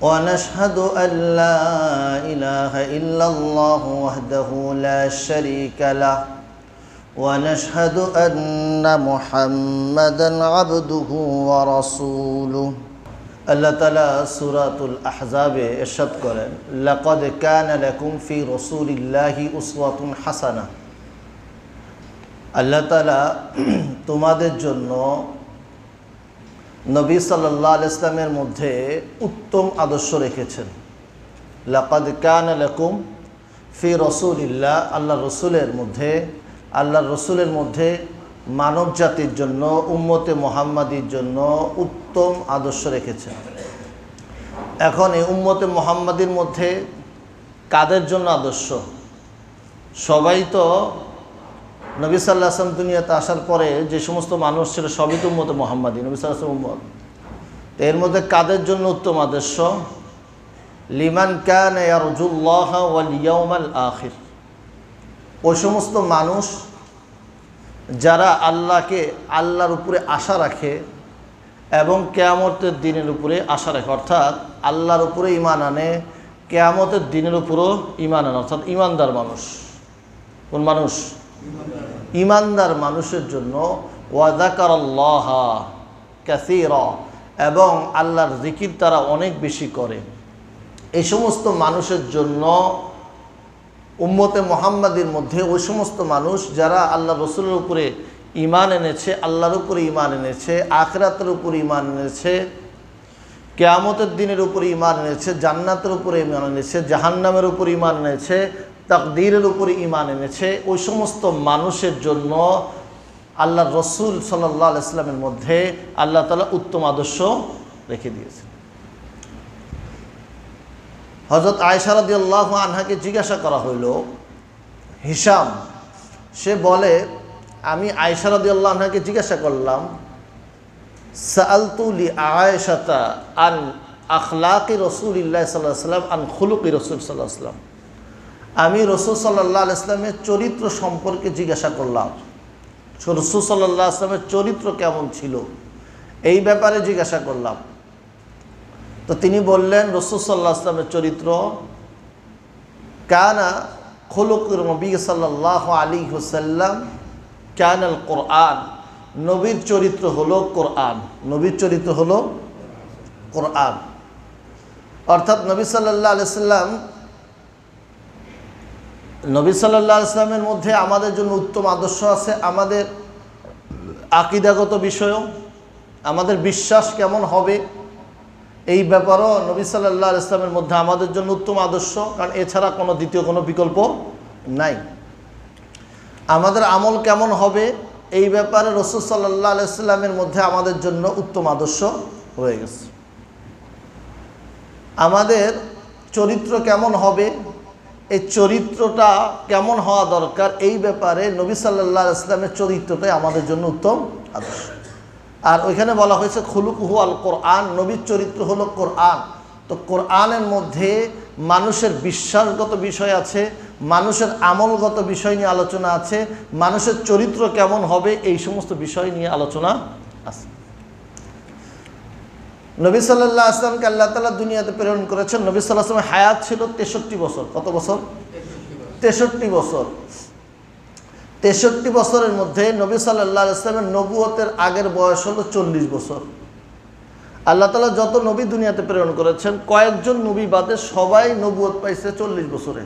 ونشهد أن لا إله إلا الله وحده لا شريك له. ونشهد أن محمدا عبده ورسوله. الله تعالى سورة الأحزاب إرشاد قرن لقد كان لكم في رسول الله أسوة حسنة. الله تعالى تمہارے جنوں নবী সাল্লাহ ইসলামের মধ্যে উত্তম আদর্শ রেখেছেন। লাকাদ কান লাকুম ফি রসুলিল্লাহ আল্লাহ রসুলের মধ্যে আল্লাহ রসুলের মধ্যে মানব জাতির জন্য, উম্মতে মোহাম্মদীর জন্য উত্তম আদর্শ রেখেছেন। এখন এই উম্মতে মোহাম্মদীর মধ্যে কাদের জন্য আদর্শ? সবাই তো নবী সাল্লাহ আসলাম দুনিয়াতে আসার পরে যে সমস্ত মানুষ ছিল সবই তো উম্মতে মোহাম্মদী, নবী সাল্লাহ আসলাম উম্মত। তো এর মধ্যে কাদের জন্য উত্তম আদর্শ? লিমান কান ইয়ারজুল্লাহ আখির। ওই সমস্ত মানুষ যারা আল্লাহকে, আল্লাহর উপরে আশা রাখে এবং কেয়ামতের দিনের উপরে আশা রাখে, অর্থাৎ আল্লাহর উপরে ইমান আনে, কেয়ামতের দিনের উপরও ইমান আনে, অর্থাৎ ইমানদার মানুষ। কোন মানুষ? ইমানদার মানুষের জন্য ওয়াদাকার আল্লাহ ক্যাসির এবং আল্লাহর জিকির তারা অনেক বেশি করে। এই সমস্ত মানুষের জন্য উম্মতে মোহাম্মদের মধ্যে ওই সমস্ত মানুষ যারা আল্লাহ রসুলের উপরে ইমান এনেছে, আল্লাহর উপরে ইমান এনেছে, আখরাতের উপরে ইমান এনেছে, কেয়ামতের দিনের উপরে ইমান এনেছে, জান্নাতের উপরে ইমান এনেছে, জাহান্নামের উপরে ইমান এনেছে তাকদীরের উপরে ইমান এনেছে, ওই সমস্ত মানুষের জন্য আল্লাহ রসুল সাল্লাহ ইসলামের মধ্যে আল্লাহ তালা উত্তম আদর্শ রেখে দিয়েছেন। হজরত আয়সারদি আল্লাহ আনহাকে জিজ্ঞাসা করা হইল হিসাম সে বলে, আমি আয়সারদি আল্লাহ আনহাকে জিজ্ঞাসা করলাম সালতুলি আয়সাতা আন আখলাকি রসুল ইল্লাহ সাল্লাহ আন খুলুকি রসুল সাল্লাহ আমি রসুল সাল্লাহ ইসলামের চরিত্র সম্পর্কে জিজ্ঞাসা করলাম। রসুল সাল্লাহ আসলামের চরিত্র কেমন ছিল? এই ব্যাপারে জিজ্ঞাসা করলাম। তো তিনি বললেন, রসুল সাল্লাহ আসলামের চরিত্র কানা খলুক নবী সাল্লাহ আলী হুসাল্লাম আল কোরআন। নবীর চরিত্র হলো কোরআন। নবীর চরিত্র হলো কোরআন। অর্থাৎ নবী সাল্লাহ আলিয়াল্লাম নবী সাল্লাহ ইসলামের মধ্যে আমাদের জন্য উত্তম আদর্শ আছে। আমাদের আকিদাগত বিষয়ও, আমাদের বিশ্বাস কেমন হবে, এই ব্যাপারও নবী সাল্লাহ ইসলামের মধ্যে আমাদের জন্য উত্তম আদর্শ, কারণ এছাড়া কোনো দ্বিতীয় কোনো বিকল্প নাই। আমাদের আমল কেমন হবে, এই ব্যাপারে রসুল সাল্লাহ আলাইস্লামের মধ্যে আমাদের জন্য উত্তম আদর্শ হয়ে গেছে। আমাদের চরিত্র কেমন হবে এই চরিত্রটা কেমন হওয়া দরকার? এই ব্যাপারে নবী সাল্লাহ ইসলামের চরিত্রটাই আমাদের জন্য উত্তম আদর্শ। আর ওইখানে বলা হয়েছে, খুলুকুহু আল কোরআন নবীর চরিত্র হলো কোরআন। তো কোরআনের মধ্যে মানুষের বিশ্বাসগত বিষয় আছে, মানুষের আমলগত বিষয় নিয়ে আলোচনা আছে, মানুষের চরিত্র কেমন হবে, এই সমস্ত বিষয় নিয়ে আলোচনা আছে। নবী সাল্লাহ আসলামকে আল্লাহ তালা দুনিয়াতে প্রেরণ করেছেন। নবী সাল্লাহ আসলামের হায়াত ছিল তেষট্টি বছর। কত বছর? তেষট্টি বছর। তেষট্টি বছরের মধ্যে নবী সাল্লাহ ইসলামের নবুয়তের আগের বয়স হলো চল্লিশ বছর। আল্লাহ তালা যত নবী দুনিয়াতে প্রেরণ করেছেন, কয়েকজন নবী বাদে সবাই নবুয়ত পাইছে চল্লিশ বছরে।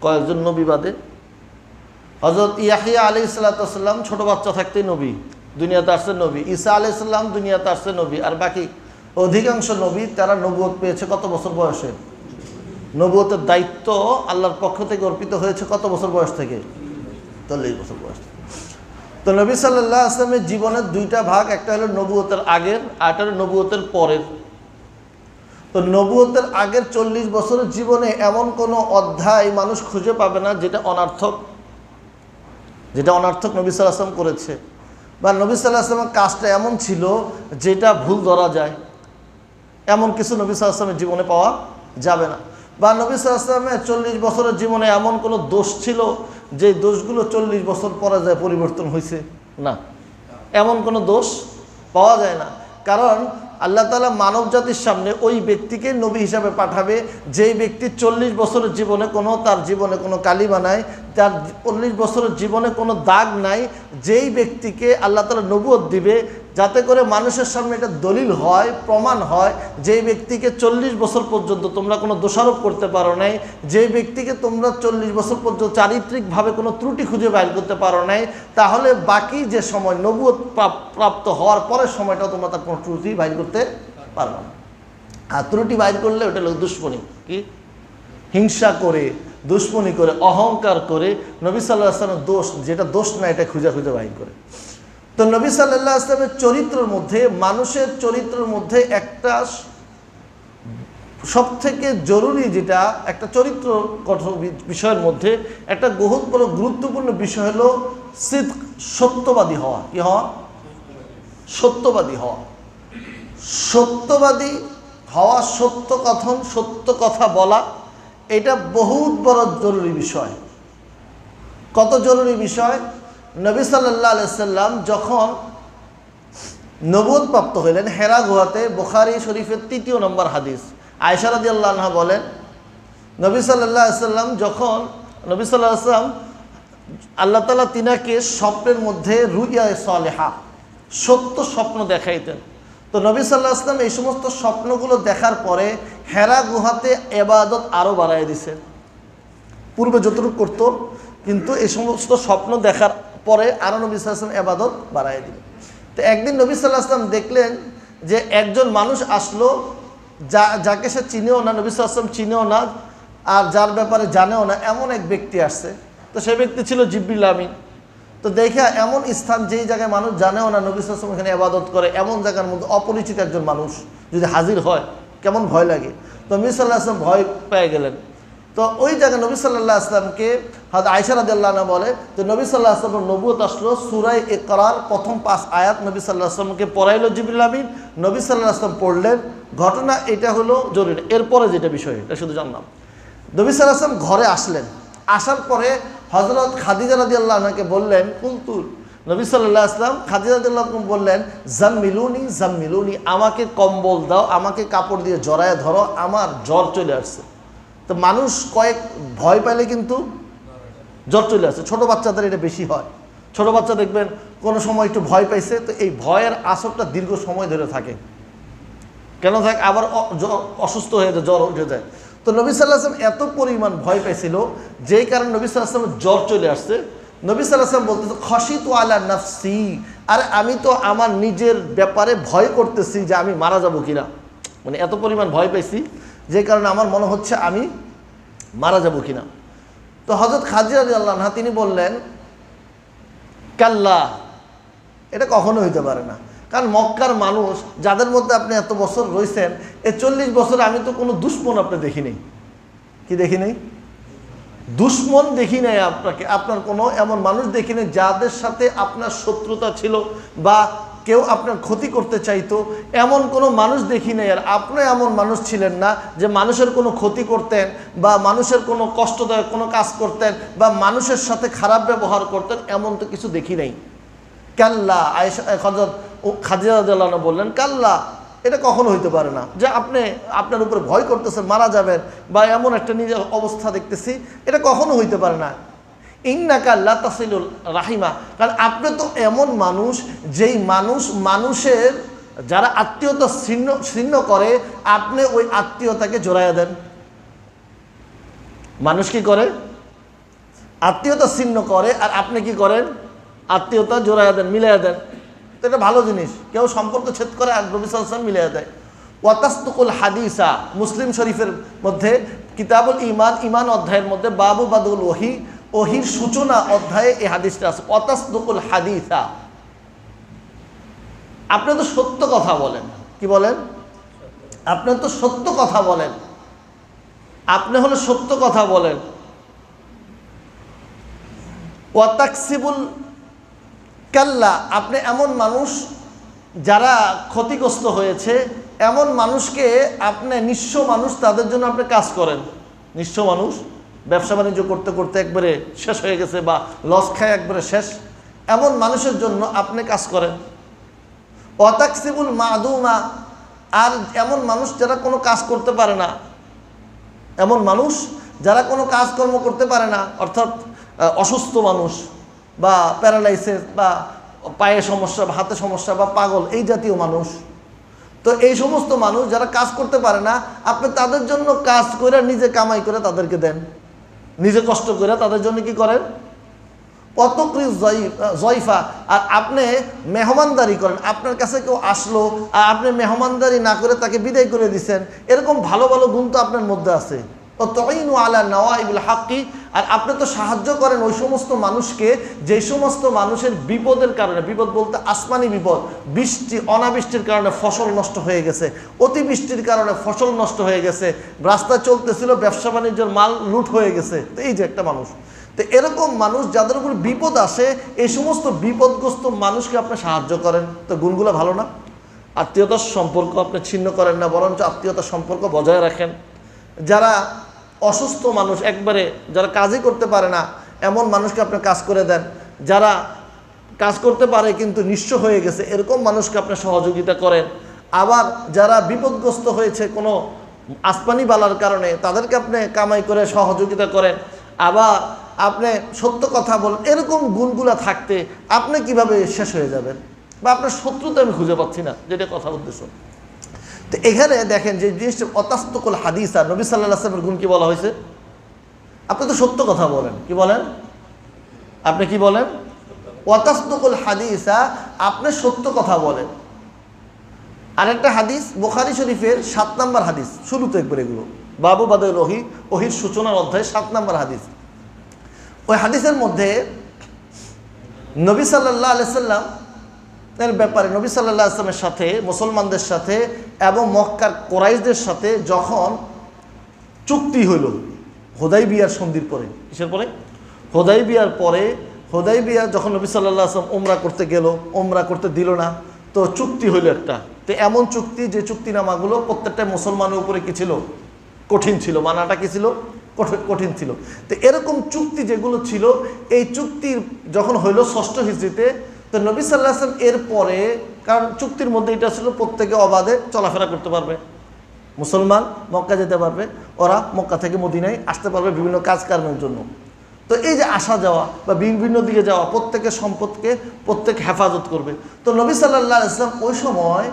কয়েকজন নবী বাদে। হজরত ইয়াহিয়া আলি সাল্লাতাম ছোট বাচ্চা থাকতেই নবী। দুনিয়াতে আসছে নবী। ঈসা আলি সাল্লাম দুনিয়াতে আসছে নবী। আর বাকি অধিকাংশ নবী তারা নবুয়ত পেয়েছে কত বছর বয়সে? নবুয়তের দায়িত্ব আল্লাহর পক্ষ থেকে অর্পিত হয়েছে কত বছর বয়স থেকে? চল্লিশ বছর বয়স তো নবী সাল্লাহ আসলামের জীবনের দুইটা ভাগ, একটা হলো নবুয়তের আগের, আর একটা হলো নবুয়তের পরের। তো নবুয়তের আগের চল্লিশ বছরের জীবনে এমন কোনো অধ্যায় মানুষ খুঁজে পাবে না যেটা অনার্থক যেটা অনার্থক নবী সাল্লাহ আসলাম করেছে। বা নবী সাল্লাহ আসলামের কাজটা এমন ছিল যেটা ভুল ধরা যায়। এমন কিছু নবী সাল্লাহ আসলামের জীবনে পাওয়া যাবে না। বা নবী সাল্লাহ আসলামের চল্লিশ বছরের জীবনে এমন কোনো দোষ ছিল যে দোষগুলো চল্লিশ বছর পরে যায় পরিবর্তন হয়েছে না। এমন কোনো দোষ পাওয়া যায় না। কারণ আল্লাহ তালা মানব জাতির সামনে ওই ব্যক্তিকে নবী হিসাবে পাঠাবে যেই ব্যক্তি চল্লিশ বছরের জীবনে কোনো, তার জীবনে কোনো কালিমা নাই, তার চল্লিশ বছরের জীবনে কোনো দাগ নাই, যেই ব্যক্তিকে আল্লাহ তালা নবুয়ত দিবে যাতে করে মানুষের সামনে এটা দলিল হয়, প্রমাণ হয় যেই ব্যক্তিকে চল্লিশ বছর পর্যন্ত তোমরা কোনো দোষারোপ করতে পারো নাই যেই ব্যক্তিকে তোমরা চল্লিশ বছর পর্যন্ত চারিত্রিকভাবে কোনো ত্রুটি খুঁজে বাইর করতে পারো নাই, তাহলে বাকি যে সময় প্রাপ- প্রাপ্ত হওয়ার পরের সময়টা তোমরা তার কোনো ত্রুটি বাইর করতে পারবে না। আর ত্রুটি বাইর করলে ওটা হলো দুশ্মনী, কি? হিংসা করে, দুশ্মনী করে, অহংকার করে নবী সাল্লাহ আসলামের দোষ, যেটা দোষ না, এটা খুঁজে খুঁজে বাইর করে। তো নবী সাল্লাহ আসলামের চরিত্রের মধ্যে, মানুষের চরিত্রের মধ্যে একটা সব থেকে জরুরি যেটা, একটা চরিত্র গঠন বিষয়ের মধ্যে, একটা বহুত বড় গুরুত্বপূর্ণ বিষয় হলো সিদ সত্যবাদী হওয়া। কি হওয়া? সত্যবাদী হওয়া। সত্যবাদী হওয়া, সত্য কথন, সত্য কথা বলা, এটা বহুত বড় জরুরি বিষয়। কত জরুরি বিষয়? নবী সাল্লাহ আলাইসাল্লাম যখন নবদ প্রাপ্ত হইলেন হেরা গুহাতে বোখারি শরীফের তৃতীয় নম্বর হাদিস। আয়সারাদি আল্লাহ বলেন, নবী সাল্লাহ সাল্লাম যখন, নবী সাল্লাহ আসলাম আল্লাহ তালা তিনাকে স্বপ্নের মধ্যে রুইয়া সলেহা, সত্য স্বপ্ন দেখাইতেন। তো নবী সাল্লাহ আসলাম এই সমস্ত স্বপ্নগুলো দেখার পরে হেরা গুহাতে এবাদত আরও বাড়াই দিছে। পূর্বে যতটুকু করত, কিন্তু এই সমস্ত স্বপ্ন দেখার পরে আরও নবী সাল্লাম এবাদত বাড়াই দিল তো একদিন নবী সাল্লাহ আসলাম দেখলেন যে একজন মানুষ আসলো, যা, যাকে সে চিনেও না, নবী সাল্লাম চিনেও না, আর যার ব্যাপারে জানেও না, এমন এক ব্যক্তি আসছে। তো সে ব্যক্তি ছিল জিব্রিল আমিন। তো দেখে এমন স্থান যেই জায়গায় মানুষ জানেও না, নবী সাল্লাম এখানে আবাদত করে, এমন জায়গার মধ্যে অপরিচিত একজন মানুষ যদি হাজির হয়, কেমন ভয় লাগে? তো নবী সাল্লাহ আসলাম ভয় পেয়ে গেলেন। তো ওই জায়গায় নবী সাল্লাহ আসলামকে হাত আয়সা রাদিয়াল্লাহ বলে তো নবী সাল্লাহ আসলামের নবুয়ত আসলো সুরাই এ করার প্রথম পাঁচ আয়াত নবী সাল্লাহ আসলামকে পড়াইলো জিবুল আমিন। নবী সাল্লাহ আসলাম পড়লেন। ঘটনা এটা হলো জরুরি। এরপরে যেটা বিষয়, এটা শুধু জানলাম। নবী সাল্লাহ আসলাম ঘরে আসলেন। আসার পরে হজরত খাদিজা রাদি আল্লাহ আনহাকে বললেন কুলতুল নবী সাল্লাহ আসলাম খাদিজা রাদি আল্লাহ বললেন, জাম্মিলুনি জাম্মিলুনি। আমাকে কম্বল দাও, আমাকে কাপড় দিয়ে জড়ায় ধরো, আমার জ্বর চলে আসছে। তো মানুষ কয়েক ভয় পাইলে কিন্তু জ্বর চলে আসে। ছোটো বাচ্চাদের এটা বেশি হয়। ছোট বাচ্চা দেখবেন কোনো সময় একটু ভয় পাইছে, তো এই ভয়ের আসরটা দীর্ঘ সময় ধরে থাকে। কেন থাকে? আবার অসুস্থ হয়ে যায়, জ্বর উঠে যায়। তো নবী সাল্লাহ আসলাম এত পরিমাণ ভয় পাইছিল যেই কারণে নবী সাল্লাহ আসলামের জ্বর চলে আসছে। নবী সাল্লাহ আসলাম বলতেছে খসি তো আলা নাফসি। আরে আমি তো আমার নিজের ব্যাপারে ভয় করতেছি যে আমি মারা যাব কিনা। মানে এত পরিমাণ ভয় পাইছি যে কারণে আমার মনে হচ্ছে আমি মারা যাব কিনা। তো হজরত খাজির আলী আল্লাহ তিনি বললেন, কাল্লা। এটা কখনো হইতে পারে না। কারণ মক্কার মানুষ যাদের মধ্যে আপনি এত বছর রয়েছেন এই চল্লিশ বছরে আমি তো কোনো দুশ্মন আপনি দেখি নেই। কি দেখি নেই? দুশ্মন দেখি নাই আপনাকে। আপনার কোনো এমন মানুষ দেখি নেই যাদের সাথে আপনার শত্রুতা ছিল বা কেউ আপনার ক্ষতি করতে চাইতো, এমন কোনো মানুষ দেখি নাই, আর আপনি এমন মানুষ ছিলেন না যে মানুষের কোনো ক্ষতি করতেন বা মানুষের কোনো কষ্টদায়ক কোনো কাজ করতেন বা মানুষের সাথে খারাপ ব্যবহার করতেন, এমন তো কিছু দেখি নাই। কাল্লা খাদিজা রাদিয়াল্লাহু বললেন, কাল্লা, এটা কখনো হইতে পারে না যে আপনি, আপনার উপরে ভয় করতেছেন, মারা যাবেন বা এমন একটা নিজের অবস্থা দেখতেছি, এটা কখনো হইতে পারে না। ইন্নাকা আল্লাহ তাসিলুল রাহিমা। কারণ আপনি তো এমন মানুষ, যেই মানুষ মানুষের যারা আত্মীয়তা ছিন্ন ছিন্ন করে, আপনি ওই আত্মীয়তাকে জোড়াইয়া দেন। মানুষ কি করে? আত্মীয়তা ছিন্ন করে, আর আপনি কি করেন? আত্মীয়তা জোড়াইয়া দেন, মিলাইয়া দেন। তো এটা ভালো জিনিস। কেউ সম্পর্ক ছেদ করে আর নবী সাল্লাম মিলাইয়া দেয়। ওয়াতাস্তুকুল হাদিসা, মুসলিম শরীফের মধ্যে কিতাবুল ইমান ইমান অধ্যায়ের মধ্যে বাবু বাদুল ওহি ওহির সূচনা অধ্যায়ে এই হাদিসটা আছে। ওয়াতাস্তুকুল হাদিসা। আপনি তো সত্য কথা বলেন। কি বলেন? আপনি তো সত্য কথা বলেন। আপনি হলে সত্য কথা বলেন। ওয়াতাকসিবুল কাল্লা, আপনি এমন মানুষ যারা ক্ষতিগ্রস্ত হয়েছে, এমন মানুষকে আপনি নিঃস্ব মানুষ তাদের জন্য আপনি কাজ করেন। নিঃস্ব মানুষ। ব্যবসা বাণিজ্য করতে করতে একবারে শেষ হয়ে গেছে বা লস খায় একবারে শেষ। এমন মানুষের জন্য আপনি কাজ করেন। অতাকসিবুল মাদুমা, আর এমন মানুষ যারা কোনো কাজ করতে পারে না। এমন মানুষ যারা কোনো কাজকর্ম করতে পারে না, অর্থাৎ অসুস্থ মানুষ বা প্যারালাইসিস বা পায়ে সমস্যা বা হাতে সমস্যা বা পাগল, এই জাতীয় মানুষ। তো এই সমস্ত মানুষ যারা কাজ করতে পারে না, আপনি তাদের জন্য কাজ করে নিজে কামাই করে তাদেরকে দেন। নিজে কষ্ট করে তাদের জন্য কি করেন? অতক্রিস জয়ফা। আর আপনি মেহমানদারি করেন। আপনার কাছে কেউ আসলো, আর আপনি মেহমানদারি না করে তাকে বিদায় করে দিচ্ছেন এরকম ভালো ভালো গুণ তো আপনার মধ্যে আছে। ও তইনু আলা নওয়াইবুল হাক্কি, আর আপনি তো সাহায্য করেন ওই সমস্ত মানুষকে যে সমস্ত মানুষের বিপদের কারণে, বিপদ বলতে আসমানি বিপদ, বৃষ্টি, অনাবৃষ্টির কারণে ফসল নষ্ট হয়ে গেছে, অতিবৃষ্টির কারণে ফসল নষ্ট হয়ে গেছে, রাস্তা চলতেছিল, ব্যবসা বাণিজ্যের মাল লুট হয়ে গেছে। তো এই যে একটা মানুষ। তো এরকম মানুষ, যাদের উপর বিপদ আসে, এই সমস্ত বিপদগ্রস্ত মানুষকে আপনি সাহায্য করেন। তো গুণগুলো ভালো না? আত্মীয়তার সম্পর্ক আপনি ছিন্ন করেন না, বরঞ্চ আত্মীয়তার সম্পর্ক বজায় রাখেন। যারা অসুস্থ মানুষ একবারে যারা কাজই করতে পারে না, এমন মানুষকে আপনি কাজ করে দেন, যারা কাজ করতে পারে কিন্তু নিঃস্ব হয়ে গেছে, এরকম মানুষকে আপনি সহযোগিতা করেন। আবার যারা বিপদগ্রস্ত হয়েছে কোনো আসমানি বালার কারণে, তাদেরকে আপনি কামাই করে সহযোগিতা করেন। আবার আপনি সত্য কথা বলেন, এরকম গুণগুলা থাকতে আপনি কীভাবে শেষ হয়ে যাবেন? বা আপনার শত্রুতে আমি খুঁজে পাচ্ছি না, যেটা কথা উদ্দেশ্য। তো এখানে দেখেন যে জিনিসটা অতাস্তকুল হাদিস, আর নবী সাল্লাহ আসলামের গুণ কি বলা হয়েছে? আপনি তো সত্য কথা বলেন, কি বলেন? আপনি কি বলেন? অতাস্তকুল হাদিসা আপনি সত্য কথা বলেন। আরেকটা হাদিস, বোখারি শরীফের সাত নম্বর হাদিস শুরুতে একবার এগুলো। বাবু বাদে রহি, ওহির সূচনার অধ্যায় সাত নম্বর হাদিস। ওই হাদিসের মধ্যে নবী সাল্লাহ আলাইসাল্লাম এর ব্যাপারে নবী সাল্লাহ আসলামের সাথে, মুসলমানদের সাথে এবং মক্কার কোরাইশদের সাথে যখন চুক্তি হইল হোদাই বিয়ার সন্ধির পরে, কিসের পরে? হোদাই বিয়ার পরে হোদাই বিয়া যখন নবী সাল্লাহ আসলাম ওমরা করতে গেল ওমরা করতে দিল না, তো চুক্তি হইল একটা। তো এমন চুক্তি, যে চুক্তিনামাগুলো প্রত্যেকটা মুসলমানের উপরে কি ছিল? কঠিন ছিল। মানাটা কি ছিল? কঠিন ছিল। তো এরকম চুক্তি যেগুলো ছিল, এই চুক্তির যখন হইল ষষ্ঠ হিজড়িতে তো নবী সাল্লাহ আসলাম এর পরে, কারণ চুক্তির মধ্যে এটা ছিল প্রত্যেকে অবাধে চলাফেরা করতে পারবে। মুসলমান মক্কা যেতে পারবে, ওরা মক্কা থেকে মদিনায় আসতে পারবে বিভিন্ন কাজ কর্মের জন্য। তো এই যে আসা যাওয়া বা বিভিন্ন দিকে যাওয়া, প্রত্যেকের সম্পদকে প্রত্যেক হেফাজত করবে। তো নবী সাল্লাহ ইসলাম ওই সময়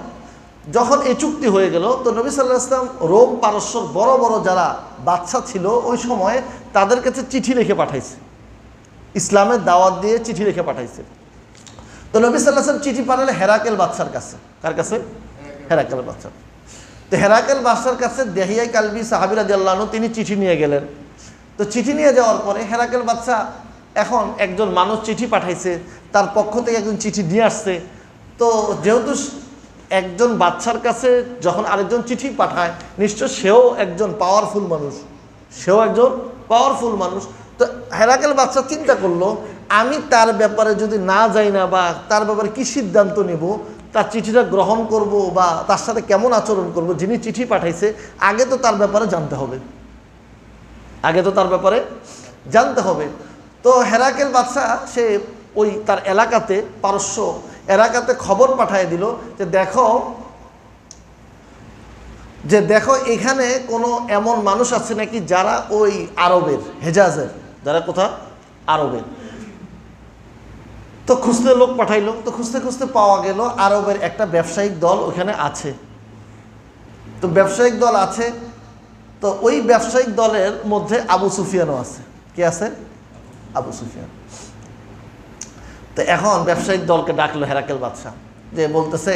যখন এই চুক্তি হয়ে গেল, তো নবী সাল্লাহ ইসলাম রোম পারস্যর বড় বড় যারা বাচ্চা ছিল, ওই সময়ে তাদের কাছে চিঠি লিখে পাঠাইছে। ইসলামের দাওয়াত দিয়ে চিঠি লিখে পাঠাইছে। তো নবী সাল্লাহ আসলাম চিঠি পাঠালে হেরাকেল বাচ্চার কাছে। কার কাছে? হেরাকেল বাচ্চা তো হেরাকেল বাদশার কাছে দেহিয়াই কালবি সাহাবিরা জাল্লাহনু তিনি চিঠি নিয়ে গেলেন। তো চিঠি নিয়ে যাওয়ার পরে হেরাকেল বাচ্চা এখন একজন মানুষ চিঠি পাঠাইছে, তার পক্ষ থেকে একজন চিঠি নিয়ে আসছে। তো যেহেতু একজন বাচ্চার কাছে যখন আরেকজন চিঠি পাঠায়, নিশ্চয় সেও একজন পাওয়ারফুল মানুষ। সেও একজন পাওয়ারফুল মানুষ। তো হেরাকেল বাচ্চা চিন্তা করল আমি তার ব্যাপারে যদি না যাই না বা তার ব্যাপারে কি সিদ্ধান্ত নেব, তার চিঠিটা গ্রহণ করব বা তার সাথে কেমন আচরণ করব, যিনি চিঠি পাঠাইছে, আগে তো তার ব্যাপারে জানতে হবে। আগে তো তার ব্যাপারে জানতে হবে। তো হেরাকেল বাদশাহ, সে ওই তার এলাকাতে, পারস্য এলাকাতে খবর পাঠিয়ে দিল যে দেখো যে দেখো এখানে কোনো এমন মানুষ আছে নাকি যারা ওই আরবের, হেজাজের। যারা কোথা? আরবের। তো খুঁজতে লোক পাঠাইলো, তো খুঁজতে খুঁজতে পাওয়া গেল আরবের একটা ব্যবসায়িক দল ওখানে আছে। তো ব্যবসায়িক দল আছে, তো ওই ব্যবসায়িক দলের মধ্যে আবু সুফিয়ানও আছে। কে আছে? আবু সুফিয়ান। তো এখন ব্যবসায়িক দলকে ডাকলো হেরাকেল বাদশাহ, যে বলতেছে,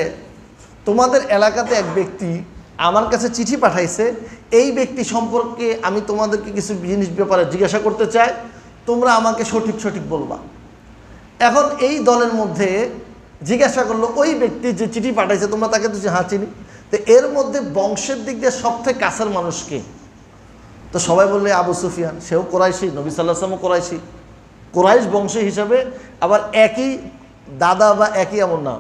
তোমাদের এলাকাতে এক ব্যক্তি আমার কাছে চিঠি পাঠাইছে, এই ব্যক্তি সম্পর্কে আমি তোমাদেরকে কিছু জিনিস ব্যাপারে জিজ্ঞাসা করতে চাই, তোমরা আমাকে সঠিক সঠিক বলবা। এখন এই দলের মধ্যে জিজ্ঞাসা করল, ওই ব্যক্তি যে চিঠি পাঠাইছে, তোমরা তাকে তো হ্যাঁ চিনি? তো এর মধ্যে বংশের দিক দিয়ে সবথেকে কাছের মানুষকে তো সবাই বললে আবু সুফিয়ান। সেও কোরাইশি, নবী সাল্লাহ কোরাইশি। কোরাইশ বংশ হিসাবে আবার একই দাদা বা একই এমন না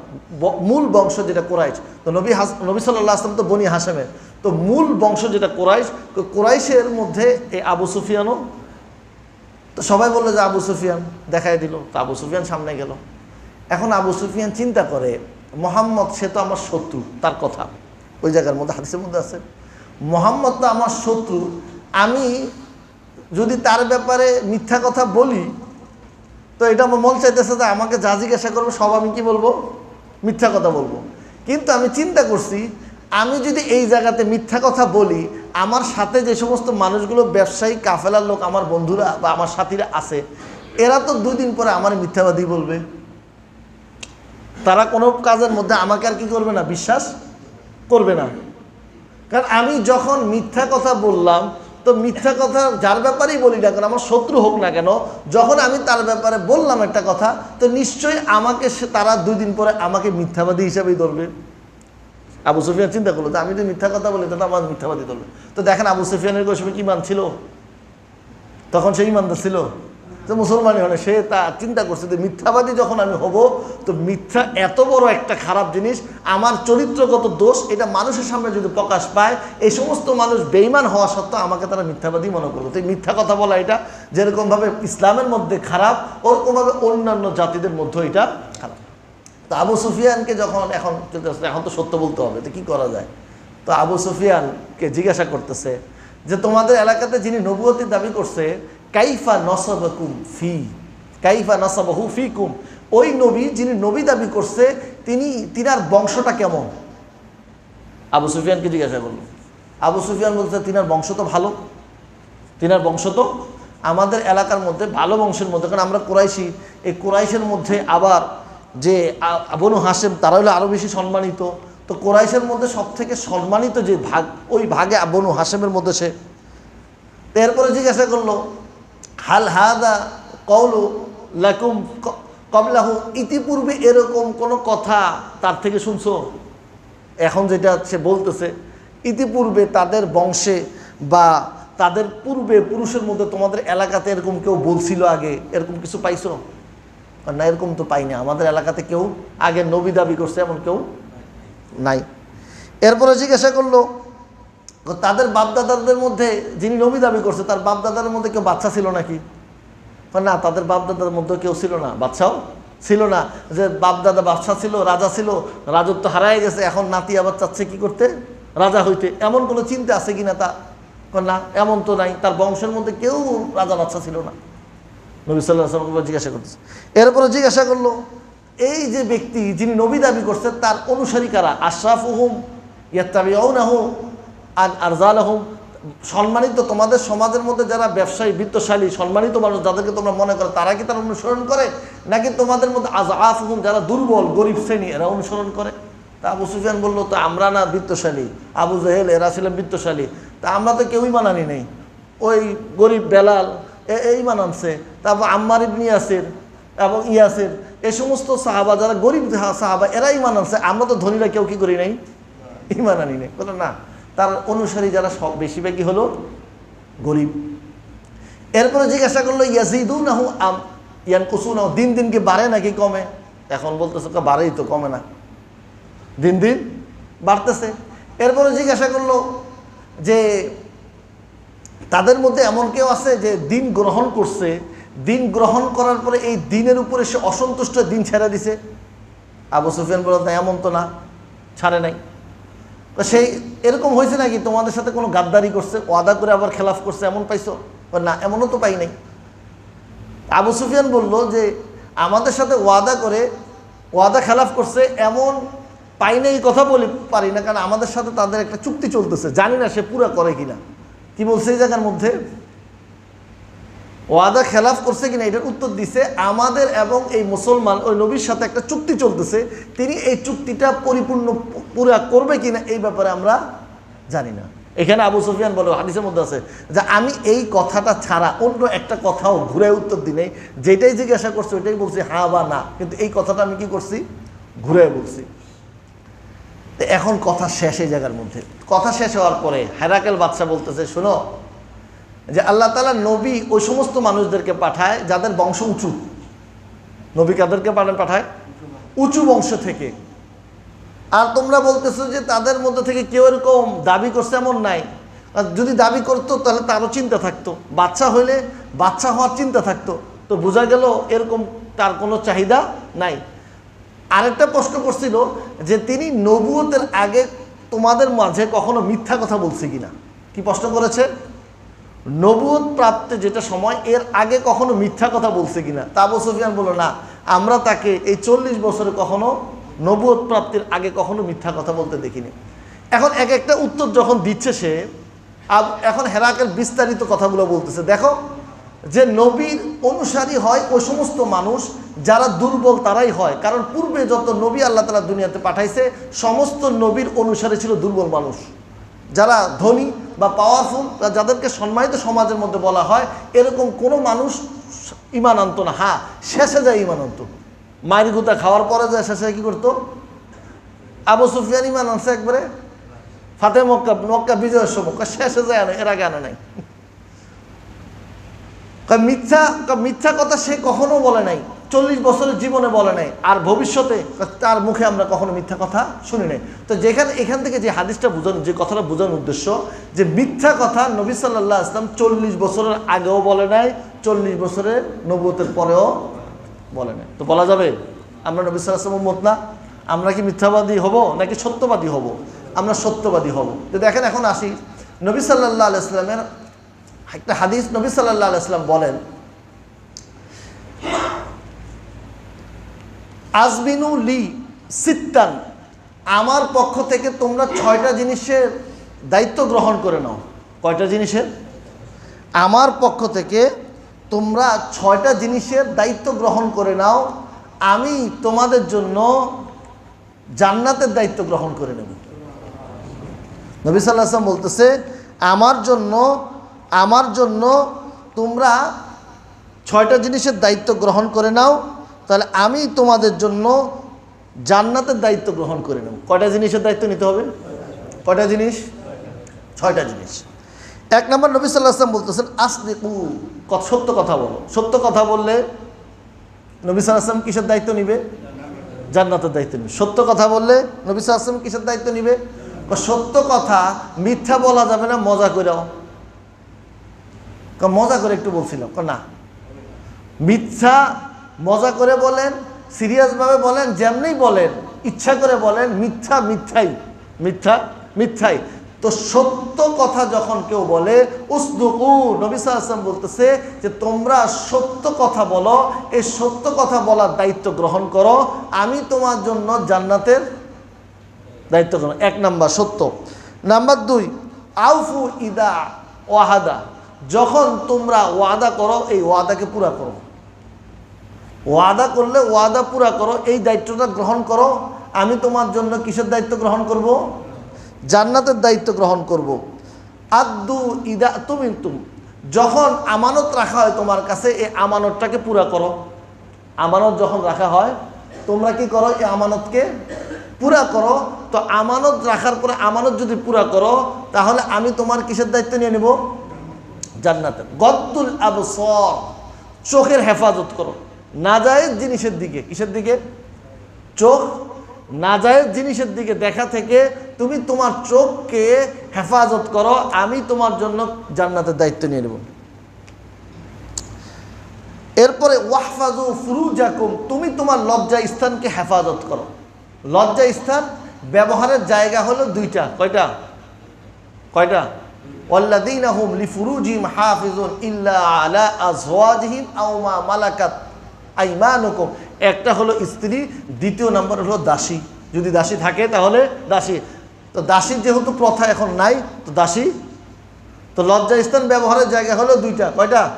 মূল বংশ যেটা কোরাইশ। তো নবী হাস, নবী সাল্লাহ আসলাম তো বনি হাসেমের তো মূল বংশ যেটা কোরাইশ কোরাইশের মধ্যে এই আবু সুফিয়ানও তো সবাই বলল যে আবু সুফিয়ান দেখাই দিল, তো আবু সুফিয়ান সামনে গেল। এখন আবু সুফিয়ান চিন্তা করে, মোহাম্মদ, সে তো আমার শত্রু, তার কথা। ওই জায়গার মধ্যে, হাদিসের মধ্যে আছে। মোহাম্মদ তো আমার শত্রু, আমি যদি তার ব্যাপারে মিথ্যা কথা বলি, তো এটা আমার মন চাইতেছে যে আমাকে যা জিজ্ঞাসা করব, সব আমি কি বলব? মিথ্যা কথা বলব। কিন্তু আমি চিন্তা করছি আমি যদি এই জায়গাতে মিথ্যা কথা বলি, আমার সাথে যে সমস্ত মানুষগুলো, ব্যবসায়ী, কাফেলার লোক, আমার বন্ধুরা বা আমার সাথীরা আছে, এরা তো দুই দিন পরে আমার মিথ্যাবাদী বলবে। তারা কোনো কাজের মধ্যে আমাকে আর কি করবে না? বিশ্বাস করবে না। কারণ আমি যখন মিথ্যা কথা বললাম, তো মিথ্যা কথা যার ব্যাপারেই বলি না কেন, আমার শত্রু হোক না কেন, যখন আমি তার ব্যাপারে বললাম একটা কথা, তো নিশ্চয়ই আমাকে সে তারা দুই দিন পরে আমাকে মিথ্যাবাদী হিসাবেই ধরবে। আবু সুফিয়ান চিন্তা করল যে আমি যদি মিথ্যা কথা বলি তাহলে আমার মিথ্যাবাদী ধরবে তো দেখেন আবু সুফিয়ানের গোসবে কি মান ছিল। তখন সে ইমানদার ছিল। যে মুসলমানই হলে সে তা চিন্তা করছে যে মিথ্যাবাদী যখন আমি হব, তো মিথ্যা এত বড় একটা খারাপ জিনিস, আমার চরিত্রগত দোষ, এটা মানুষের সামনে যদি প্রকাশ পায়, এই সমস্ত মানুষ বেইমান হওয়া সত্ত্বেও আমাকে তারা মিথ্যাবাদী মনে করবে। তো মিথ্যা কথা বলা এটা যেরকমভাবে ইসলামের মধ্যে খারাপ, ওরকমভাবে অন্যান্য জাতিদের মধ্যে এটা তো আবু সুফিয়ানকে যখন এখন এখন তো সত্য বলতে হবে, তো কী করা যায়? তো আবু সুফিয়ানকে জিজ্ঞাসা করতেছে যে, তোমাদের এলাকাতে যিনি নবুয়তির দাবি করছে, কাইফা নসবাকুম ফি, কাইফা নসবাহু ফি কুম ওই নবী যিনি নবী দাবি করছে, তিনি, তিনার বংশটা কেমন? আবু সুফিয়ানকে জিজ্ঞাসা করল। আবু সুফিয়ান বলছে, তিনার বংশ তো ভালো। তিনার বংশ তো আমাদের এলাকার মধ্যে ভালো বংশের মধ্যে, কারণ আমরা কোরাইশি, এই কোরাইশের মধ্যে আবার যে বনু হাসেম তারা হলো আরও বেশি সম্মানিত। তো কোরাইশের মধ্যে সব থেকে সম্মানিত যে ভাগ, ওই ভাগে বনু হাসেমের মধ্যে সে। এরপরে জিজ্ঞাসা করল, হাল হাদা কৌলু লাকুম ক- কবলাহু? ইতিপূর্বে এরকম কোনো কথা তার থেকে শুনছো? এখন যেটা সে বলতেছে, ইতিপূর্বে তাদের বংশে বা তাদের পূর্বে পুরুষের মধ্যে তোমাদের এলাকাতে এরকম কেউ বলছিল আগে? এরকম কিছু পাইছো? না, এরকম তো পাইনি আমাদের এলাকাতে কেউ আগে নবী দাবি করছে, এমন কেউ নাই। এরপরে জিজ্ঞাসা করল তাদের বাপদাদাদের মধ্যে যিনি নবী দাবি করছে, তার বাপদাদার মধ্যে কেউ বাচ্চা ছিল নাকি? না, তাদের বাপদাদার মধ্যে কেউ ছিল না বাচ্চাও ছিল না। যে বাপদাদা বাচ্চা ছিল, রাজা ছিল, রাজত্ব হারায় গেছে, এখন নাতি আবার চাচ্ছে কি করতে? রাজা হইতে। এমন কোনো চিন্তা আছে কি না তা না, এমন তো নাই। তার বংশের মধ্যে কেউ রাজা বাচ্চা ছিল না। নবী সাল্লাহ সাল্লামকে জিজ্ঞাসা করতেছে। এরপরে জিজ্ঞাসা করল, এই যে ব্যক্তি যিনি নবী দাবি করছে, তার অনুসারী কারা? আশরাফ হুম ইয়াত্তাবিউনাহু আর আরজাল হুম সম্মানিত তোমাদের সমাজের মধ্যে যারা ব্যবসায়ী, বৃত্তশালী, সম্মানিত মানুষ, যাদেরকে তোমরা মনে করো, তারা কি তারা অনুসরণ করে? নাকি তোমাদের মধ্যে আজ আফ হুম যারা দুর্বল, গরিব শ্রেণি, এরা অনুসরণ করে? তা আবু সুফিয়ান বলল, তো আমরা না বৃত্তশালী। আবু জাহেল, এরা ছিলেন বৃত্তশালী। তা আমরা তো কেউই মানানি নেই। ওই গরিব বেলাল এই মানানছে তারপর আম্মার ইবনি ইয়াসির এবং ইয়াসির এই সমস্ত সাহাবা, যারা গরিব সাহাবা, এরাই মানানছে আমরা তো ধনীরা কেউ কি করি নাই? ইমান আনি নাই। বলে না, তার অনুসারী যারা সব বেশিরভাগই হলো গরিব। এরপরে জিজ্ঞাসা করল ইয়াজিদু নাহু আম ইয়ান কুসু নাহু দিন দিন কি বাড়ে নাকি কমে? এখন বলতেছে, "কা, বাড়েই তো, কমে না। দিন দিন বাড়তেছে। এরপরে জিজ্ঞাসা করল যে তাদের মধ্যে এমন কেউ আছে যে দিন গ্রহণ করছে, দিন গ্রহণ করার পরে এই দিনের উপরে সে অসন্তুষ্ট দিন ছেড়ে দিছে। আবু সুফিয়ান বলল না, এমন তো না, ছাড়ে নাই। তো সেই, এরকম হয়েছে নাকি? তোমাদের সাথে কোনো গাদ্দারি করছে, ওয়াদা করে আবার খেলাফ করছে, এমন পাইছো? না, এমনও তো পাই নাই। আবু সুফিয়ান বলল যে, আমাদের সাথে ওয়াদা করে, ওয়াদা খেলাফ করছে, এমন পাই নাই কথা বলে, পারি না, কারণ আমাদের সাথে তাদের একটা চুক্তি চলতেছে। জানি না সে পুরা করে কিনা। কি বলছে এই জায়গার মধ্যে ওয়াদা খেলাফ করছে কিনা এটার উত্তর দিছে, আমাদের এবং এই মুসলমান, ওই নবীর সাথে একটা চুক্তি চলতেছে, তিনি এই চুক্তিটা পরিপূর্ণ পুরা করবে কিনা এই ব্যাপারে আমরা জানি না। এখানে আবু সুফিয়ান বলো হাদিসের মধ্যে আছে যে আমি এই কথাটা ছাড়া অন্য একটা কথাও ঘুরে উত্তর দিই নাই। যেটাই জিজ্ঞাসা করছে, ওইটাই বলছি হা বা না। কিন্তু এই কথাটা আমি কি করছি? ঘুরে বলছি। এখন কথা শেষ এই জায়গার মধ্যে। কথা শেষ হওয়ার পরে হেরাকেল বাদশাহ বলতেছে, শোনো, যে আল্লাহ তালা নবী ওই সমস্ত মানুষদেরকে পাঠায় যাদের বংশ উঁচু। নবী কাদেরকে পাঠায়? উঁচু বংশ থেকে। আর তোমরা বলতেছো যে তাদের মধ্যে থেকে কেউ এরকম দাবি করছে এমন নাই। যদি দাবি করতো তাহলে তারও চিন্তা থাকতো। বাচ্চা হইলে বাচ্চা হওয়ার চিন্তা থাকতো। তো বোঝা গেল এরকম তার কোনো চাহিদা নাই। আরেকটা প্রশ্ন করছিল যে তিনি নবুয়তের আগে তোমাদের মাঝে কখনো মিথ্যা কথা বলছে কিনা? কি প্রশ্ন করেছে? নবুয়ত প্রাপ্তে যেটা সময়, এর আগে কখনো মিথ্যা কথা বলছে কিনা? তা আবু সুফিয়ান বলল, না, আমরা তাকে এই চল্লিশ বছরে কখনো নবুয়ত প্রাপ্তির আগে কখনো মিথ্যা কথা বলতে দেখিনি। এখন এক একটা উত্তর যখন দিচ্ছে সে এখন হেরাকের বিস্তারিত কথাগুলো বলতেছে। দেখো যে নবীর অনুসারী হয় ওই সমস্ত মানুষ, যারা দুর্বল তারাই হয়। কারণ পূর্বে যত নবী আল্লাহ তালা দুনিয়াতে পাঠাইছে, সমস্ত নবীর অনুসারী ছিল দুর্বল মানুষ। যারা ধনী বা পাওয়ারফুল বা যাদেরকে সম্মানিত সমাজের মধ্যে বলা হয়, এরকম কোনো মানুষ ইমান আনতো না। হ্যাঁ শেষে যায় ইমান আনতো। মায়ের গুতা খাওয়ার পরে যায়, শেষে কি করতো? আবু সুফিয়ান ইমান আনছে একবারে। ফাতে মক্কা মক্কা বিজয়ের সময়। কয় শেষে যায় আনে, এর আগে আনে নাই। মিথ্যা মিথ্যা কথা সে কখনো বলে নাই। চল্লিশ বছরের জীবনে বলে নাই। আর ভবিষ্যতে তার মুখে আমরা কখনো মিথ্যা কথা শুনি নাই। তো যেখানে, এখান থেকে যে হাদিসটা বোঝানো, যে কথাটা বোঝানোর উদ্দেশ্য, যে মিথ্যা কথা নবী সাল্লাহ আসলাম চল্লিশ বছরের আগেও বলে নাই, চল্লিশ বছরের নবতের পরেও বলে নাই। তো বলা যাবে, আমরা নবী সাল্লাহ মত না? আমরা কি মিথ্যাবাদী হব নাকি সত্যবাদী হব? আমরা সত্যবাদী হব। তো দেখেন, এখন আসি। নবী সাল্লাহ আলাইসলামের একটা হাদিস নবী সাল্লাহ আলাইসলাম বলেন আজবিনু লি সিত্তান, আমার পক্ষ থেকে তোমরা ছয়টা জিনিসের দায়িত্ব গ্রহণ করে নাও। কয়টা জিনিসের? আমার পক্ষ থেকে তোমরা ছয়টা জিনিসের দায়িত্ব গ্রহণ করে নাও, আমি তোমাদের জন্য জান্নাতের দায়িত্ব গ্রহণ করে নেব। নবী সাল্লাহ বলতেছে, আমার জন্য আমার জন্য তোমরা ছয়টা জিনিসের দায়িত্ব গ্রহণ করে নাও, তাহলে আমি তোমাদের জন্য জান্নাতের দায়িত্ব গ্রহণ করে নেব। কয়টা জিনিসের দায়িত্ব নিতে হবে? কয়টা জিনিস? ছয়টা জিনিস। এক নম্বর নবী আসলাম বলতেছেন, আসদিকু সত্য কথা বলো। সত্য কথা বললে নবী সাল্লাহ আসলাম কিসের দায়িত্ব নিবে? জান্নাতের দায়িত্ব নিবে। সত্য কথা বললে নবী আসলাম কিসের দায়িত্ব নিবে? সত্য কথা মিথ্যা বলা যাবে না, মজা করেও মজা করে একটু বলছিলাম। না। মিথ্যা মজা করে বলেন, সিরিয়াসভাবে বলেন, যেমনি বলেন, ইচ্ছা করে বলেন, মিথ্যা মিথ্যাই। মিথ্যা মিথ্যাই। তো সত্য কথা যখন কেউ বলে, উসদুকু, নবী সাল্লাম বলতেছে যে, তোমরা সত্য কথা বলো, এই সত্য কথা বলার দায়িত্ব গ্রহণ করো, আমি তোমার জন্য জান্নাতের দায়িত্ব গ্রহণ এক নাম্বার, সত্য। নাম্বার দুই, আউফু ইদা ওয়াহাদা। যখন তোমরা ওয়াদা করো, এই ওয়াদাকে পুরা করো। ওয়াদা করলে ওয়াদা পুরা করো, এই দায়িত্বটা গ্রহণ করো। আমি তোমার জন্য কিসের দায়িত্ব গ্রহণ করব? জান্নাতের দায়িত্ব গ্রহণ করব। আদু ইদা তুমি তুম যখন আমানত রাখা হয় তোমার কাছে, এই আমানতটাকে পুরা করো। আমানত যখন রাখা হয়, তোমরা কি করো, এই আমানতকে পুরা করো। তো আমানত রাখার পরে আমানত যদি পুরা করো, তাহলে আমি তোমার কিসের দায়িত্ব নিয়ে নেব? জান্নাতের গদ্দুল আবসর। চোখের হেফাজত করো। নাজায়েজ জিনিসের দিকে। কিসের দিকে? চোখ নাজায়েজ জিনিসের দিকে। দেখা থেকে তুমি তোমার চোখকে হেফাজত করো। আমি তোমার জন্য জান্নাতের দায়িত্ব নিয়ে নেব। এরপরে ওয়াহফাজু ফুরুজাকুম। তুমি তোমার লজ্জা স্থানকে হেফাজত করো। লজ্জা স্থান ব্যবহারের জায়গা হলো দুইটা। কয়টা? কয়টা? ওয়াল্লাযীনা হুম লিফুরুজিহিম হাফিজুন ইল্লা আলা আজওয়াজিহিম আও মা মালাকাত আইমানুকুম। একটা হলো স্ত্রী, দ্বিতীয় নাম্বার হলো দাসী। যদি দাসী থাকে তাহলে দাসী। তো দাসীর যেহেতু প্রথা এখন নাই, তো দাসী। তো লজ্জা স্থান ব্যবহারের জায়গা হলো দুইটা, কয়টা?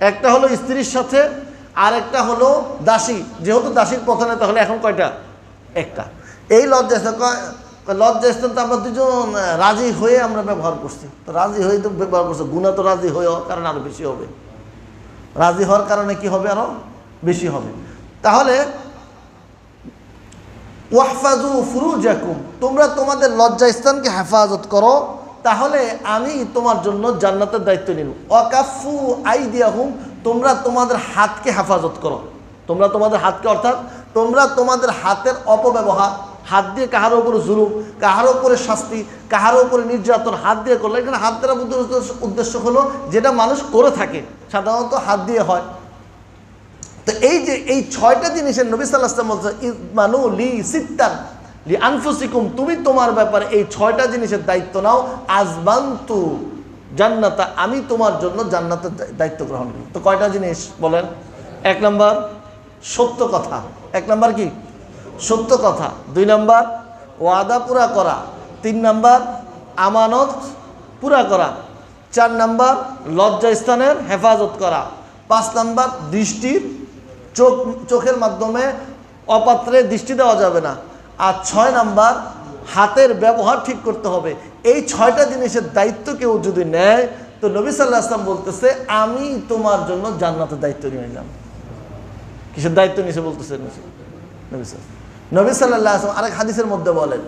একটা হলো স্ত্রীর সাথে আর একটা হলো দাসী। যেহেতু দাসীর প্রথা নেই, তাহলে এখন কয়টা? একটা। এই লজ্জা স্থান কয়- লজ্জা স্থান তো আমরা দুজন রাজি হয়ে আমরা ব্যবহার করছি। তো রাজি হয়ে তো ব্যবহার করছি, গুণা তো রাজি হয়ে হওয়ার কারণে আরও বেশি হবে। রাজি হওয়ার কারণে কি হবে আরও বেশি হবে। তাহলে ওয়াহফাজু ফুরুজাকুম, তোমরা তোমাদের লজ্জাস্থানকে হেফাজত করো, তাহলে আমি তোমার জন্য জান্নাতের দায়িত্ব নিব। ওয়াকাফু আইদিয়াহুম, তোমরা তোমাদের হাতকে হেফাজত করো। তোমরা তোমাদের হাতকে, অর্থাৎ তোমরা তোমাদের হাতের অপব্যবহার হাত দিয়ে কাহারো উপরে জুলুম, কাহারো উপরে শাস্তি, কাহারো উপরে নির্যাতন, হাত দিয়ে করলে। এখানে হাত দ্বারা উদ্দেশ্য- উদ্দেশ্য হলো যেটা মানুষ করে থাকে, সাধারণত হাত দিয়ে হয়। তো এই যে এই ছয়টা জিনিসের নবী সাল্লাহ আসলাম বলছে মানু লি সিত্তান লি আনফুসিকুম তুমি তোমার ব্যাপারে এই ছয়টা জিনিসের দায়িত্ব নাও আজবান্তু জান্নাতা আমি তোমার জন্য জান্নাতের দায়- দায়িত্ব গ্রহণ করি। তো কয়টা জিনিস বলেন? এক নম্বর, সত্য কথা। এক নম্বর কি? সত্য কথা। দুই নম্বর, ওয়াদা পুরা করা। তিন নম্বর, আমানত পুরা করা। চার নাম্বার, লজ্জা স্থানের হেফাজত করা। পাঁচ নাম্বার দৃষ্টির চোখ, চোখের মাধ্যমে অপাত্রে দৃষ্টি দেওয়া যাবে না। আর ছয় নাম্বার, হাতের ব্যবহার ঠিক করতে হবে। এই ছয়টা জিনিসের দায়িত্ব কেউ যদি নেয়, তো নবী সাল্লাহ আসলাম বলতেছে, আমি তোমার জন্য জান্নাতের দায়িত্ব নিয়ে নিলাম। কিসের দায়িত্ব নিয়েছে বলতেছে নবী সাল্লাম নবী সাল্লাহ আসলাম আরেক হাদিসের মধ্যে বলেন,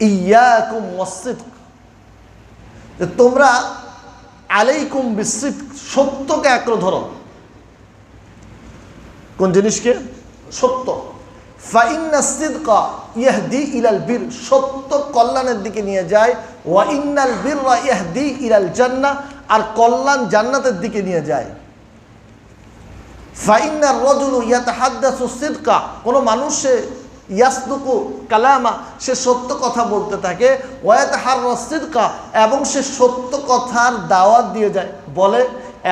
ইয়াকুম মসজিদ তোমরা আলাইকুম বিস্মিত সত্যকে আঁকড়ে ধরো। কোন জিনিসকে? সত্য। ইয়াহদি ইলাল বীর, সত্য কল্যাণের দিকে নিয়ে যায়। ওয়া ইন্নাল বীররা ইয়াহদি ইলাল জান্নাহ, আর কল্যাণ জান্নাতের দিকে নিয়ে যায়। ফাইন্নার রজুলু ইয়াতাহাদ্দাসু সিদকা। কোনো মানুষে ইয়াসদুকু কালামা, সে সত্য কথা বলতে থাকে ওয়াতাহার সিদকা, এবং সে সত্য কথার দাওয়াত দিয়ে যায়, বলে,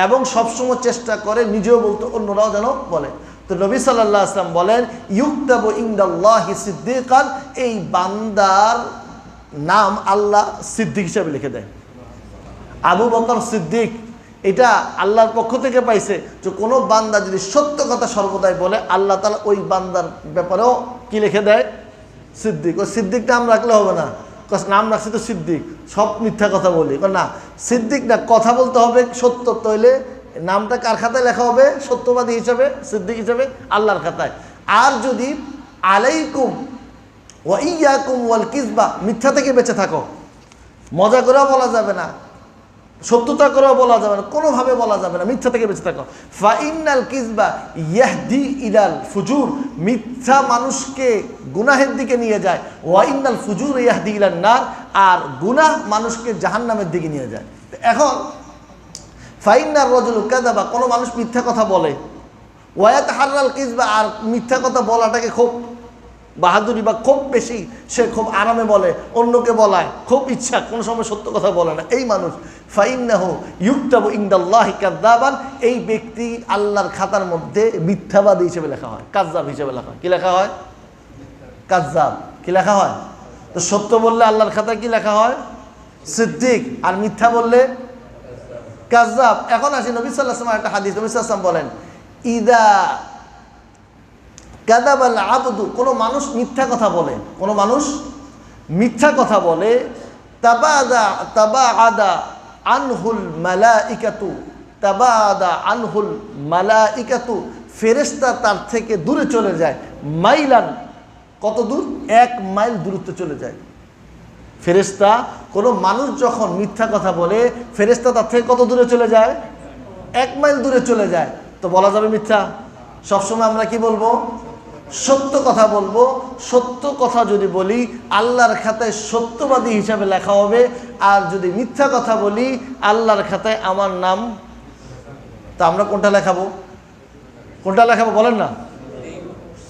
এবং সবসময় চেষ্টা করে, নিজেও বলতে, অন্যরাও যেন বলে। তো নবী আলাইহি আসলাম বলেন, ইউক্তাবু ইনদাল্লাহি সিদ্দিকান এই বান্দার নাম আল্লাহ সিদ্দিক হিসাবে লিখে দেয়। আবু বকর সিদ্দিক এটা আল্লাহর পক্ষ থেকে পাইছে যে কোনো বান্দা যদি সত্য কথা সর্বদাই বলে, আল্লাহ তালা ওই বান্দার ব্যাপারেও কি লিখে দেয়? সিদ্দিক। ওই সিদ্দিক নাম রাখলে হবে না। নাম রাখছি তো সিদ্দিক। সব মিথ্যা কথা বলি। না, সিদ্দিক না, কথা বলতে হবে সত্য তৈলে নামটা কার খাতায় লেখা হবে? সত্যবাদী হিসাবে, সিদ্দিক হিসাবে, আল্লাহর খাতায়। আর যদি আলাইকুম ওয়া ইয়াকুম ওয়াল কিসবা, মিথ্যা থেকে বেঁচে থাকো। মজা করেও বলা যাবে না। সত্যতা করেও বলা যাবে না, কোনোভাবে বলা যাবে না, মিথ্যা থেকে বেঁচে থাকো। ফাইনাল কিসবা ইয়াহদি ইলাল ফুজুর, মিথ্যা মানুষকে গুনাহের দিকে নিয়ে যায়। ওয়াইনাল ফুজুর ইয়াহদি ইলাল নার, আর গুনাহ মানুষকে জাহান্নামের দিকে নিয়ে যায়। এখন ফাইনার রজুল কাদাবা কোনো মানুষ মিথ্যা কথা বলে। ওয়াত হার্রাল কিসবা, আর মিথ্যা কথা বলাটাকে খুব বাহাদুরি বা খুব বেশি, সে খুব আরামে বলে, অন্যকে বলায়, খুব ইচ্ছা, কোনো সময় সত্য কথা বলে না। এই মানুষ, ফাইন্নাহ ইউক্তাবু ইন্দাল্লাহি কাদ্দাবান এই ব্যক্তি আল্লাহর খাতার মধ্যে মিথ্যাবাদী হিসেবে লেখা হয় কাজ্জাব হিসেবে লেখা হয়। কী লেখা হয়? কাজ্জাব কী লেখা হয়? তো সত্য বললে আল্লাহর খাতায় কি লেখা হয়? সিদ্দিক। আর মিথ্যা বললে কাজ্জাব এখন আসি নবী সাল্লাহ একটা হাদিস, নবী ওয়াসাল্লাম বলেন, ইদা কাদাবাল আবদু, কোনো মানুষ মিথ্যা কথা বলে, কোনো মানুষ মিথ্যা কথা বলে, তাবাদা তাবা আদা আনহুল মালা ইকাতু তাবা আদা আনহুল মালা ইকাতু ফেরেস্তা তার থেকে দূরে চলে যায়, মাইলান, কত দূর? এক মাইল দূরত্বে চলে যায়। ফেরেস্তা কোনো মানুষ যখন মিথ্যা কথা বলে ফেরেস্তা তার থেকে কত দূরে চলে যায়? এক মাইল দূরে চলে যায়। তো বলা যাবে মিথ্যা। সবসময় আমরা কি বলব? সত্য কথা বলব। সত্য কথা যদি বলি, আল্লাহর খাতায় সত্যবাদী হিসাবে লেখা হবে। আর যদি মিথ্যা কথা বলি, আল্লাহর খাতায় আমার নাম, তা আমরা কোনটা লেখাবো? কোনটা লেখাবো বলেন না?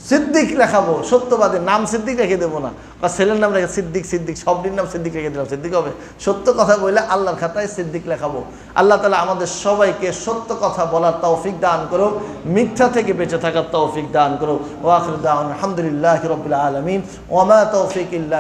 সিদ্দিক লেখাবো, সত্যবাদী। নাম সিদ্দিক রেখে দেবো না। বা ছেলের নাম রেখে সিদ্দিক সিদ্দিক সবটির নাম সিদ্দিক রেখে দিলাম, সিদ্দিক হবে। সত্য কথা বললে আল্লাহর খাতায় সিদ্দিক লেখাবো। আল্লাহ তালা আমাদের সবাইকে সত্য কথা বলার তৌফিক দান করো মিথ্যা থেকে বেঁচে থাকার তৌফিক দান করো ওয়াখির দান আলহামদুলিল্লাহ রবিল আলমিন। ওমা তৌফিক ইল্লা